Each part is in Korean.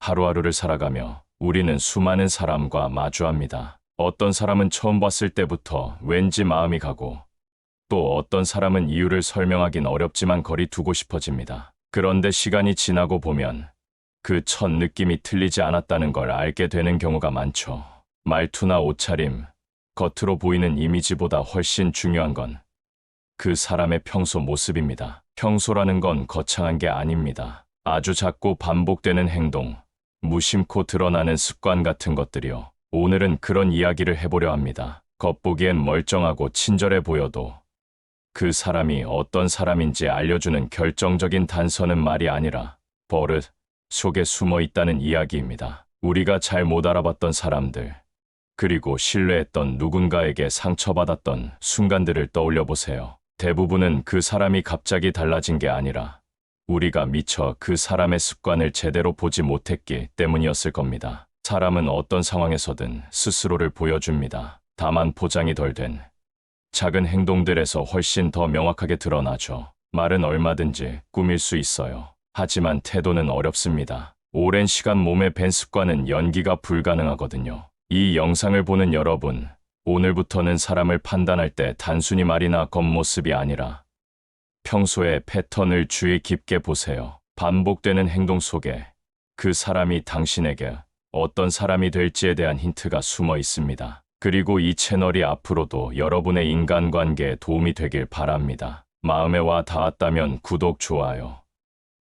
하루하루를 살아가며 우리는 수많은 사람과 마주합니다. 어떤 사람은 처음 봤을 때부터 왠지 마음이 가고 또 어떤 사람은 이유를 설명하긴 어렵지만 거리 두고 싶어집니다. 그런데 시간이 지나고 보면 그 첫 느낌이 틀리지 않았다는 걸 알게 되는 경우가 많죠. 말투나 옷차림, 겉으로 보이는 이미지보다 훨씬 중요한 건 그 사람의 평소 모습입니다. 평소라는 건 거창한 게 아닙니다. 아주 작고 반복되는 행동, 무심코 드러나는 습관 같은 것들이요. 오늘은 그런 이야기를 해보려 합니다. 겉보기엔 멀쩡하고 친절해 보여도 그 사람이 어떤 사람인지 알려주는 결정적인 단서는 말이 아니라 버릇 속에 숨어 있다는 이야기입니다. 우리가 잘 못 알아봤던 사람들, 그리고 신뢰했던 누군가에게 상처받았던 순간들을 떠올려 보세요. 대부분은 그 사람이 갑자기 달라진 게 아니라 우리가 미처 그 사람의 습관을 제대로 보지 못했기 때문이었을 겁니다. 사람은 어떤 상황에서든 스스로를 보여줍니다. 다만 포장이 덜 된 작은 행동들에서 훨씬 더 명확하게 드러나죠. 말은 얼마든지 꾸밀 수 있어요. 하지만 태도는 어렵습니다. 오랜 시간 몸에 밴 습관은 연기가 불가능하거든요. 이 영상을 보는 여러분, 오늘부터는 사람을 판단할 때 단순히 말이나 겉모습이 아니라 평소의 패턴을 주의 깊게 보세요. 반복되는 행동 속에 그 사람이 당신에게 어떤 사람이 될지에 대한 힌트가 숨어 있습니다. 그리고 이 채널이 앞으로도 여러분의 인간관계에 도움이 되길 바랍니다. 마음에 와 닿았다면 구독, 좋아요.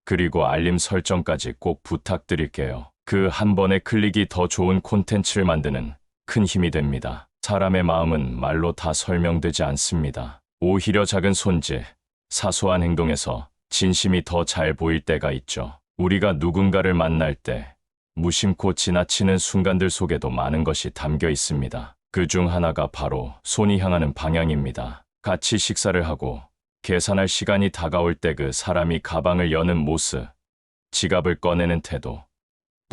그리고 알림 설정까지 꼭 부탁드릴게요. 그 한 번의 클릭이 더 좋은 콘텐츠를 만드는 큰 힘이 됩니다. 사람의 마음은 말로 다 설명되지 않습니다. 오히려 작은 손짓, 사소한 행동에서 진심이 더 잘 보일 때가 있죠. 우리가 누군가를 만날 때 무심코 지나치는 순간들 속에도 많은 것이 담겨 있습니다. 그 중 하나가 바로 손이 향하는 방향입니다. 같이 식사를 하고 계산할 시간이 다가올 때 그 사람이 가방을 여는 모습, 지갑을 꺼내는 태도,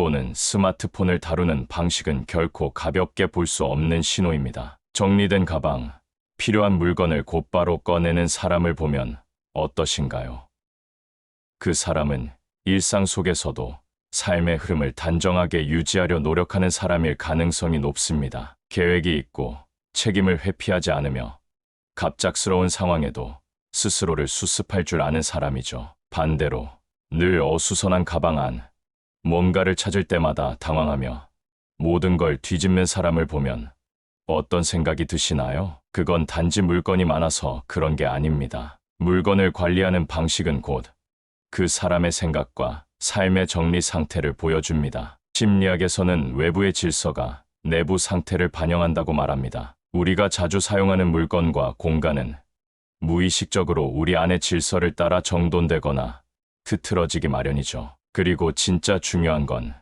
또는 스마트폰을 다루는 방식은 결코 가볍게 볼 수 없는 신호입니다. 정리된 가방, 필요한 물건을 곧바로 꺼내는 사람을 보면 어떠신가요? 그 사람은 일상 속에서도 삶의 흐름을 단정하게 유지하려 노력하는 사람일 가능성이 높습니다. 계획이 있고 책임을 회피하지 않으며 갑작스러운 상황에도 스스로를 수습할 줄 아는 사람이죠. 반대로 늘 어수선한 가방 안, 뭔가를 찾을 때마다 당황하며 모든 걸 뒤집는 사람을 보면 어떤 생각이 드시나요? 그건 단지 물건이 많아서 그런 게 아닙니다. 물건을 관리하는 방식은 곧 그 사람의 생각과 삶의 정리 상태를 보여줍니다. 심리학에서는 외부의 질서가 내부 상태를 반영한다고 말합니다. 우리가 자주 사용하는 물건과 공간은 무의식적으로 우리 안의 질서를 따라 정돈되거나 흐트러지기 마련이죠. 그리고 진짜 중요한 건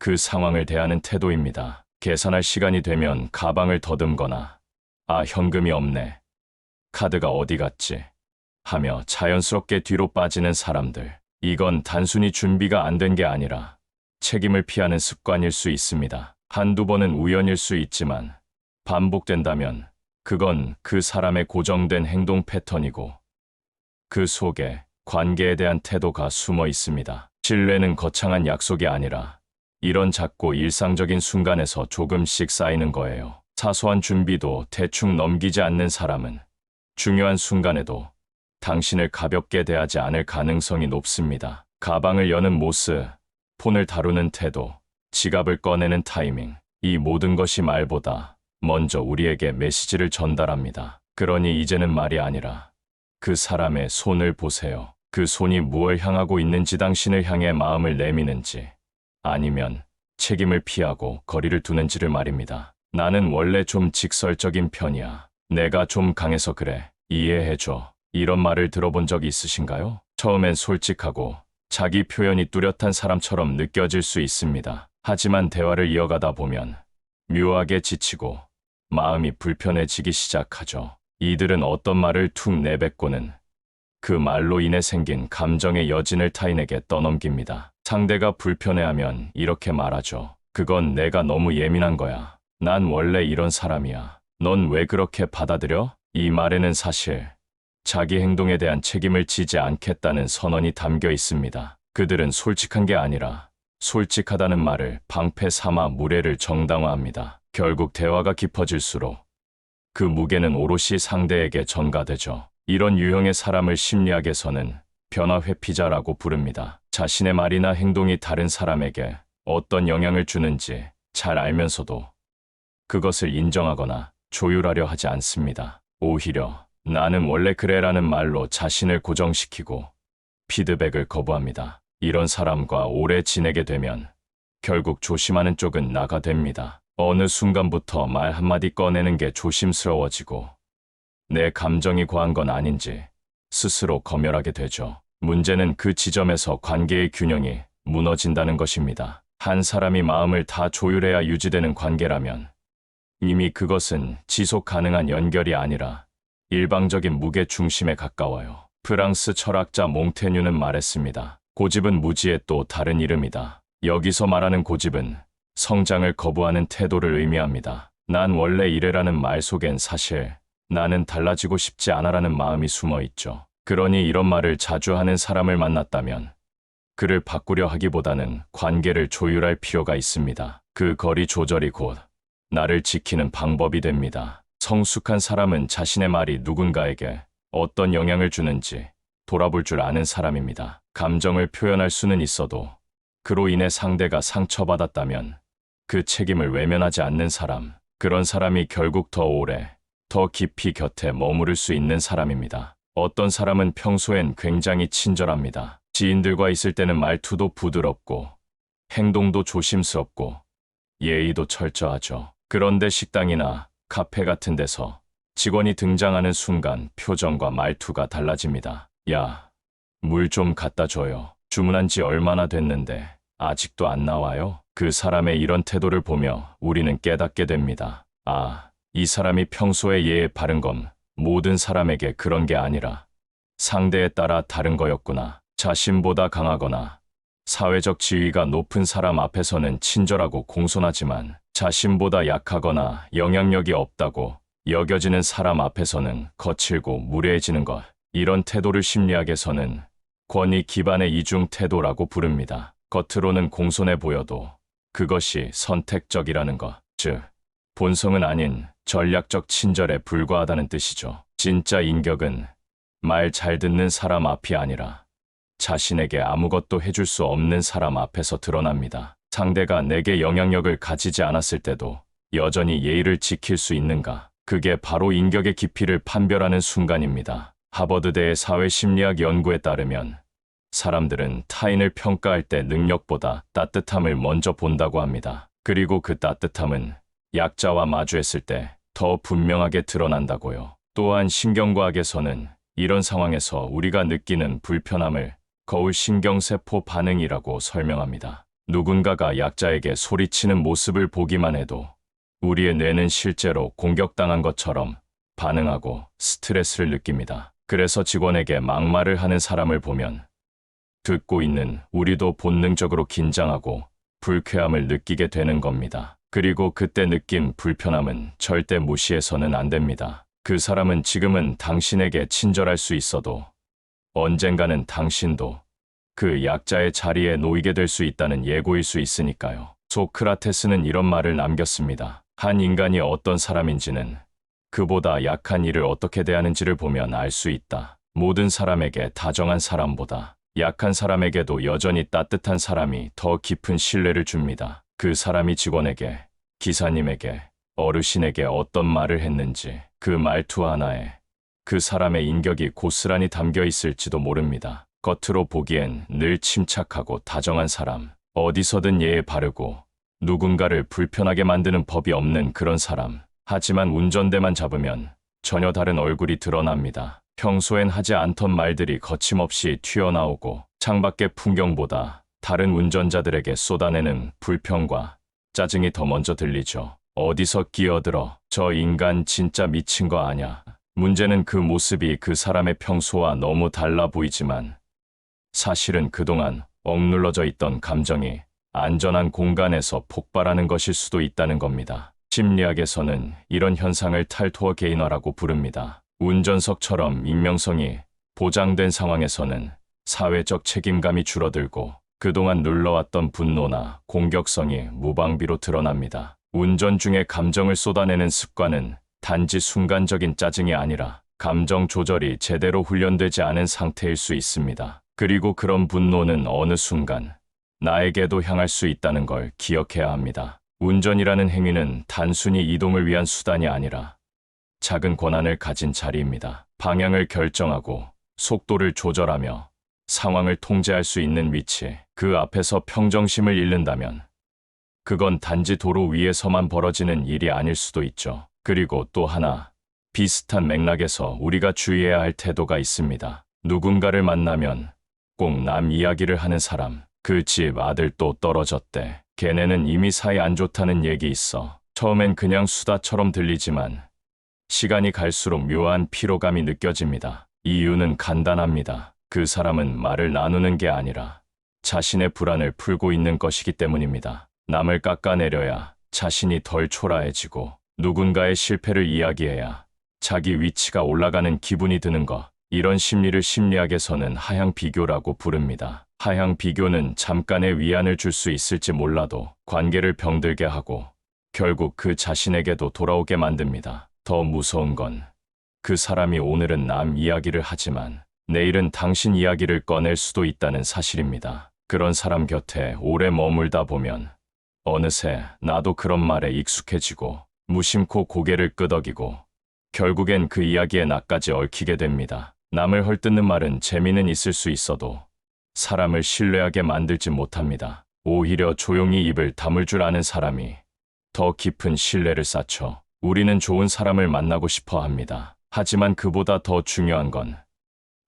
그 상황을 대하는 태도입니다. 계산할 시간이 되면 가방을 더듬거나 아 현금이 없네. 카드가 어디 갔지? 하며 자연스럽게 뒤로 빠지는 사람들. 이건 단순히 준비가 안 된 게 아니라 책임을 피하는 습관일 수 있습니다. 한두 번은 우연일 수 있지만 반복된다면 그건 그 사람의 고정된 행동 패턴이고 그 속에 관계에 대한 태도가 숨어 있습니다. 신뢰는 거창한 약속이 아니라 이런 작고 일상적인 순간에서 조금씩 쌓이는 거예요. 사소한 준비도 대충 넘기지 않는 사람은 중요한 순간에도 당신을 가볍게 대하지 않을 가능성이 높습니다. 가방을 여는 모습, 폰을 다루는 태도, 지갑을 꺼내는 타이밍, 이 모든 것이 말보다 먼저 우리에게 메시지를 전달합니다. 그러니 이제는 말이 아니라 그 사람의 손을 보세요. 그 손이 무엇을 향하고 있는지 당신을 향해 마음을 내미는지 아니면 책임을 피하고 거리를 두는지를 말입니다. 나는 원래 좀 직설적인 편이야. 내가 좀 강해서 그래. 이해해줘. 이런 말을 들어본 적 있으신가요? 처음엔 솔직하고 자기 표현이 뚜렷한 사람처럼 느껴질 수 있습니다. 하지만 대화를 이어가다 보면 묘하게 지치고 마음이 불편해지기 시작하죠. 이들은 어떤 말을 툭 내뱉고는 그 말로 인해 생긴 감정의 여진을 타인에게 떠넘깁니다. 상대가 불편해하면 이렇게 말하죠. 그건 내가 너무 예민한 거야. 난 원래 이런 사람이야. 넌 왜 그렇게 받아들여? 이 말에는 사실 자기 행동에 대한 책임을 지지 않겠다는 선언이 담겨 있습니다. 그들은 솔직한 게 아니라 솔직하다는 말을 방패 삼아 무례를 정당화합니다. 결국 대화가 깊어질수록 그 무게는 오롯이 상대에게 전가되죠. 이런 유형의 사람을 심리학에서는 변화 회피자라고 부릅니다. 자신의 말이나 행동이 다른 사람에게 어떤 영향을 주는지 잘 알면서도 그것을 인정하거나 조율하려 하지 않습니다. 오히려 나는 원래 그래라는 말로 자신을 고정시키고 피드백을 거부합니다. 이런 사람과 오래 지내게 되면 결국 조심하는 쪽은 나가 됩니다. 어느 순간부터 말 한마디 꺼내는 게 조심스러워지고 내 감정이 과한 건 아닌지 스스로 검열하게 되죠. 문제는 그 지점에서 관계의 균형이 무너진다는 것입니다. 한 사람이 마음을 다 조율해야 유지되는 관계라면 이미 그것은 지속 가능한 연결이 아니라 일방적인 무게 중심에 가까워요. 프랑스 철학자 몽테뉴는 말했습니다. 고집은 무지의 또 다른 이름이다. 여기서 말하는 고집은 성장을 거부하는 태도를 의미합니다. 난 원래 이래라는 말 속엔 사실 나는 달라지고 싶지 않아라는 마음이 숨어 있죠. 그러니 이런 말을 자주 하는 사람을 만났다면 그를 바꾸려 하기보다는 관계를 조율할 필요가 있습니다. 그 거리 조절이 곧 나를 지키는 방법이 됩니다. 성숙한 사람은 자신의 말이 누군가에게 어떤 영향을 주는지 돌아볼 줄 아는 사람입니다. 감정을 표현할 수는 있어도 그로 인해 상대가 상처받았다면 그 책임을 외면하지 않는 사람, 그런 사람이 결국 더 오래, 더 깊이 곁에 머무를 수 있는 사람입니다. 어떤 사람은 평소엔 굉장히 친절합니다. 지인들과 있을 때는 말투도 부드럽고, 행동도 조심스럽고, 예의도 철저하죠. 그런데 식당이나 카페 같은 데서 직원이 등장하는 순간 표정과 말투가 달라집니다. 야, 물 좀 갖다 줘요. 주문한 지 얼마나 됐는데 아직도 안 나와요? 그 사람의 이런 태도를 보며 우리는 깨닫게 됩니다. 아, 이 사람이 평소에 예에 바른 건 모든 사람에게 그런 게 아니라 상대에 따라 다른 거였구나. 자신보다 강하거나 사회적 지위가 높은 사람 앞에서는 친절하고 공손하지만 자신보다 약하거나 영향력이 없다고 여겨지는 사람 앞에서는 거칠고 무례해지는 것. 이런 태도를 심리학에서는 권위 기반의 이중 태도라고 부릅니다. 겉으로는 공손해 보여도 그것이 선택적이라는 것. 즉, 본성은 아닌 전략적 친절에 불과하다는 뜻이죠. 진짜 인격은 말 잘 듣는 사람 앞이 아니라 자신에게 아무것도 해줄 수 없는 사람 앞에서 드러납니다. 상대가 내게 영향력을 가지지 않았을 때도 여전히 예의를 지킬 수 있는가? 그게 바로 인격의 깊이를 판별하는 순간입니다. 하버드대의 사회심리학 연구에 따르면 사람들은 타인을 평가할 때 능력보다 따뜻함을 먼저 본다고 합니다. 그리고 그 따뜻함은 약자와 마주했을 때 더 분명하게 드러난다고요. 또한 신경과학에서는 이런 상황에서 우리가 느끼는 불편함을 거울 신경세포 반응이라고 설명합니다. 누군가가 약자에게 소리치는 모습을 보기만 해도 우리의 뇌는 실제로 공격당한 것처럼 반응하고 스트레스를 느낍니다. 그래서 직원에게 막말을 하는 사람을 보면 듣고 있는 우리도 본능적으로 긴장하고 불쾌함을 느끼게 되는 겁니다. 그리고 그때 느낀 불편함은 절대 무시해서는 안 됩니다. 그 사람은 지금은 당신에게 친절할 수 있어도 언젠가는 당신도 그 약자의 자리에 놓이게 될 수 있다는 예고일 수 있으니까요. 소크라테스는 이런 말을 남겼습니다. 한 인간이 어떤 사람인지는 그보다 약한 이를 어떻게 대하는지를 보면 알 수 있다. 모든 사람에게 다정한 사람보다 약한 사람에게도 여전히 따뜻한 사람이 더 깊은 신뢰를 줍니다. 그 사람이 직원에게, 기사님에게, 어르신에게 어떤 말을 했는지 그 말투 하나에 그 사람의 인격이 고스란히 담겨 있을지도 모릅니다. 겉으로 보기엔 늘 침착하고 다정한 사람, 어디서든 예에 바르고 누군가를 불편하게 만드는 법이 없는 그런 사람. 하지만 운전대만 잡으면 전혀 다른 얼굴이 드러납니다. 평소엔 하지 않던 말들이 거침없이 튀어나오고 창밖의 풍경보다 다른 운전자들에게 쏟아내는 불평과 짜증이 더 먼저 들리죠. 어디서 끼어들어 저 인간 진짜 미친 거 아냐. 문제는 그 모습이 그 사람의 평소와 너무 달라 보이지만 사실은 그동안 억눌러져 있던 감정이 안전한 공간에서 폭발하는 것일 수도 있다는 겁니다. 심리학에서는 이런 현상을 탈토어 게이너라고 부릅니다. 운전석처럼 익명성이 보장된 상황에서는 사회적 책임감이 줄어들고 그동안 눌러왔던 분노나 공격성이 무방비로 드러납니다. 운전 중에 감정을 쏟아내는 습관은 단지 순간적인 짜증이 아니라 감정 조절이 제대로 훈련되지 않은 상태일 수 있습니다. 그리고 그런 분노는 어느 순간 나에게도 향할 수 있다는 걸 기억해야 합니다. 운전이라는 행위는 단순히 이동을 위한 수단이 아니라 작은 권한을 가진 자리입니다. 방향을 결정하고 속도를 조절하며 상황을 통제할 수 있는 위치, 그 앞에서 평정심을 잃는다면 그건 단지 도로 위에서만 벌어지는 일이 아닐 수도 있죠. 그리고 또 하나, 비슷한 맥락에서 우리가 주의해야 할 태도가 있습니다. 누군가를 만나면 꼭 남 이야기를 하는 사람, 그 집 아들 또 떨어졌대. 걔네는 이미 사이 안 좋다는 얘기 있어. 처음엔 그냥 수다처럼 들리지만 시간이 갈수록 묘한 피로감이 느껴집니다. 이유는 간단합니다. 그 사람은 말을 나누는 게 아니라 자신의 불안을 풀고 있는 것이기 때문입니다. 남을 깎아내려야 자신이 덜 초라해지고 누군가의 실패를 이야기해야 자기 위치가 올라가는 기분이 드는 것. 이런 심리를 심리학에서는 하향 비교라고 부릅니다. 하향 비교는 잠깐의 위안을 줄 수 있을지 몰라도 관계를 병들게 하고 결국 그 자신에게도 돌아오게 만듭니다. 더 무서운 건 그 사람이 오늘은 남 이야기를 하지만 내일은 당신 이야기를 꺼낼 수도 있다는 사실입니다. 그런 사람 곁에 오래 머물다 보면 어느새 나도 그런 말에 익숙해지고 무심코 고개를 끄덕이고 결국엔 그 이야기에 나까지 얽히게 됩니다. 남을 헐뜯는 말은 재미는 있을 수 있어도 사람을 신뢰하게 만들지 못합니다. 오히려 조용히 입을 다물 줄 아는 사람이 더 깊은 신뢰를 쌓죠. 우리는 좋은 사람을 만나고 싶어 합니다. 하지만 그보다 더 중요한 건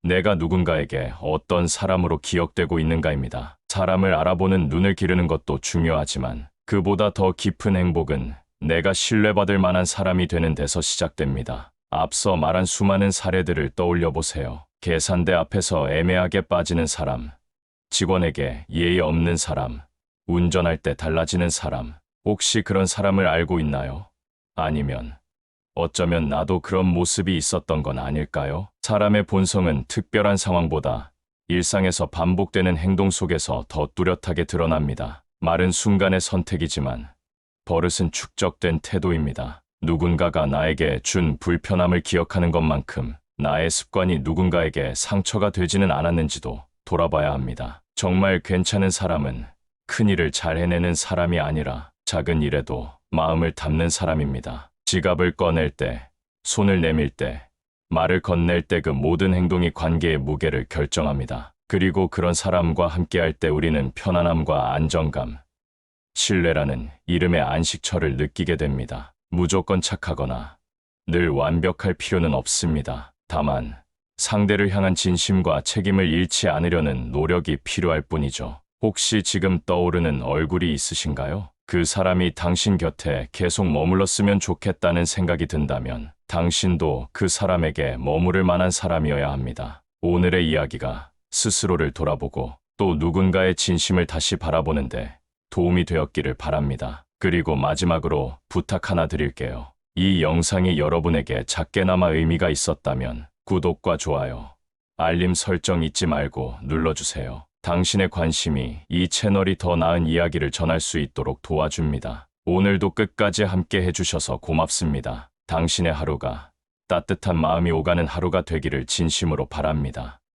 내가 누군가에게 어떤 사람으로 기억되고 있는가입니다. 사람을 알아보는 눈을 기르는 것도 중요하지만 그보다 더 깊은 행복은 내가 신뢰받을 만한 사람이 되는 데서 시작됩니다. 앞서 말한 수많은 사례들을 떠올려 보세요. 계산대 앞에서 애매하게 빠지는 사람, 직원에게 예의 없는 사람, 운전할 때 달라지는 사람, 혹시 그런 사람을 알고 있나요? 아니면 어쩌면 나도 그런 모습이 있었던 건 아닐까요? 사람의 본성은 특별한 상황보다 일상에서 반복되는 행동 속에서 더 뚜렷하게 드러납니다. 말은 순간의 선택이지만 버릇은 축적된 태도입니다. 누군가가 나에게 준 불편함을 기억하는 것만큼 나의 습관이 누군가에게 상처가 되지는 않았는지도 돌아봐야 합니다. 정말 괜찮은 사람은 큰 일을 잘 해내는 사람이 아니라 작은 일에도 마음을 담는 사람입니다. 지갑을 꺼낼 때, 손을 내밀 때, 말을 건넬 때 그 모든 행동이 관계의 무게를 결정합니다. 그리고 그런 사람과 함께할 때 우리는 편안함과 안정감, 신뢰라는 이름의 안식처를 느끼게 됩니다. 무조건 착하거나 늘 완벽할 필요는 없습니다. 다만 상대를 향한 진심과 책임을 잃지 않으려는 노력이 필요할 뿐이죠. 혹시 지금 떠오르는 얼굴이 있으신가요? 그 사람이 당신 곁에 계속 머물렀으면 좋겠다는 생각이 든다면 당신도 그 사람에게 머무를 만한 사람이어야 합니다. 오늘의 이야기가 스스로를 돌아보고 또 누군가의 진심을 다시 바라보는데 도움이 되었기를 바랍니다. 그리고 마지막으로 부탁 하나 드릴게요. 이 영상이 여러분에게 작게나마 의미가 있었다면 구독과 좋아요, 알림 설정 잊지 말고 눌러주세요. 당신의 관심이 이 채널이 더 나은 이야기를 전할 수 있도록 도와줍니다. 오늘도 끝까지 함께 해주셔서 고맙습니다. 당신의 하루가 따뜻한 마음이 오가는 하루가 되기를 진심으로 바랍니다.